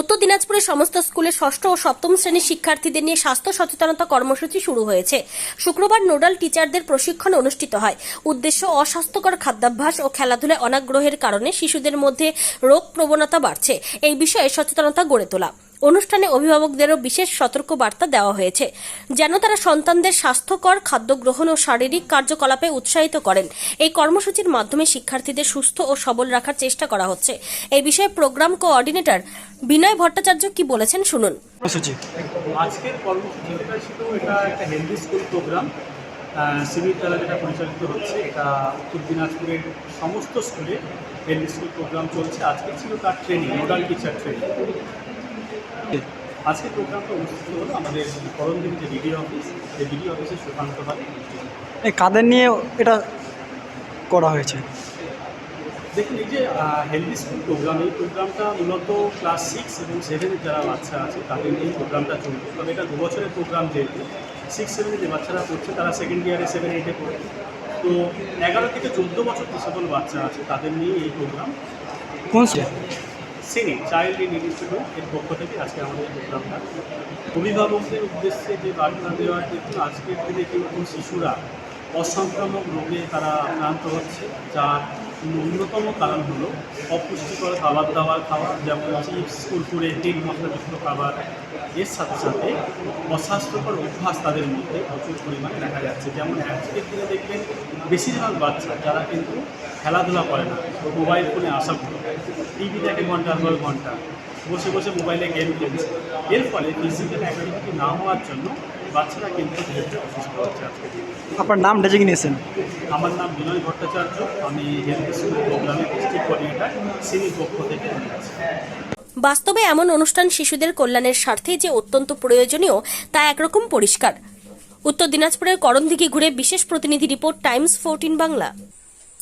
উত্তর দিনাজপুরের সমস্ত স্কুলে ষষ্ঠ ও সপ্তম শ্রেণির শিক্ষার্থীদের নিয়ে স্বাস্থ্য সচেতনতা কর্মসূচি শুরু হয়েছে। শুক্রবার নোডাল টিচারদের প্রশিক্ষণ অনুষ্ঠিত হয়। উদ্দেশ্য, অস্বাস্থ্যকর খাদ্যাভ্যাস ও খেলাধুলায় অনাগ্রহের কারণে শিশুদের মধ্যে রোগ প্রবণতা বাড়ছে। এই বিষয়ে সচেতনতা গড়ে তোলা। অনুষ্ঠানে অভিভাবকদেরও বিশেষ সতর্ক বার্তা দেওয়া হয়েছে যেন তারা সন্তানদের স্বাস্থ্যকর খাদ্য গ্রহণ ও শারীরিক কার্যকলাপে উৎসাহিত করেন। এই কর্মসূচির মাধ্যমে শিক্ষার্থীদের সুস্থ ও সবল রাখার চেষ্টা করা হচ্ছে। এই বিষয়ে প্রোগ্রাম কোঅর্ডিনেটর বিনয় ভট্টাচার্য কি বলেছেন শুনুন। আজকের কর্মসূচি যেটা ছিল এটা একটা হেলদি স্কুল প্রোগ্রাম সিভিল দ্বারা যেটা পরিচালিত হচ্ছে এটা উত্তর দিনাজপুরের সমস্ত স্কুলে হেলদি স্কুল প্রোগ্রাম চলছে। আজকে ছিল তার ট্রেনিং মোডাল টিচার ট্রেনিং আজকের প্রোগ্রামটা অনুষ্ঠিত হলো আমাদের করণদিন যে বিডিও অফিস সেই বিডিও অফিসে সুকান্ত হয় এই কাদের নিয়ে এটা করা হয়েছে? দেখুন এই যে হেলদি স্কুল প্রোগ্রাম এই প্রোগ্রামটা মূলত ক্লাস সিক্স এবং সেভেনের যারা বাচ্চা আছে তাদের এই প্রোগ্রামটা চলবে তবে এটা দু বছরের প্রোগ্রাম যেহেতু সিক্স সেভেনে যে বাচ্চারা পড়ছে তারা সেকেন্ড ইয়ারে সেভেন এইটে পড়ে। তো এগারো থেকে চোদ্দ বছর যে সকল বাচ্চা আছে তাদের নিয়ে এই প্রোগ্রাম কোন? সিনি চাইল্ড ইন ইনস্টিটিউট এর পক্ষ থেকে আজকে আমাদের প্রোগ্রামটা। অভিভাবকদের উদ্দেশ্যে যে বার্তা দেওয়া দেখুন, আজকের দিনে কিন্তু শিশুরা অসংক্রামক রোগে তারা আক্রান্ত হচ্ছে, যার অন্যতম কারণ হলো অপুষ্টিকর খাবার দাবার খাওয়া, যেমন চিপস, কুরকুরে তেল মশলাযুক্ত খাবার। এর সাথে সাথে অস্বাস্থ্যকর অভ্যাস তাদের মধ্যে প্রচুর পরিমাণে দেখা যাচ্ছে। যেমন আজকের দিনে দেখবেন, বেশিরভাগ বাচ্চা, যারা কিন্তু খেলাধুলা করে না মোবাইল ফোনে আসক্ত টিভি দেখে ঘণ্টার পর ঘণ্টা। বসে বসে মোবাইলে গেম খেলছে। এর ফলে ফিজিক্যাল অ্যাক্টিভিটি না হওয়ার জন্য বাচ্চারা কিন্তু ধীরে ধীরে অসুস্থ হচ্ছে আজকে আপনার নাম ডেজিগনেশন আমার নাম বিনয় ভট্টাচার্য। আমি হেলথ স্কুল প্রোগ্রামের ডিস্ট্রিক্ট কোঅর্ডিনেটর সিনির পক্ষ থেকে আমি আছি। বাস্তবে এমন অনুষ্ঠান শিশুদের কল্যাণের স্বার্থে যে অত্যন্ত প্রয়োজনীয় তা একরকম পরিষ্কার। উত্তর দিনাজপুরের করণদিঘি ঘুরে বিশেষ প্রতিনিধি রিপোর্ট টাইমস ফোরটিন বাংলা।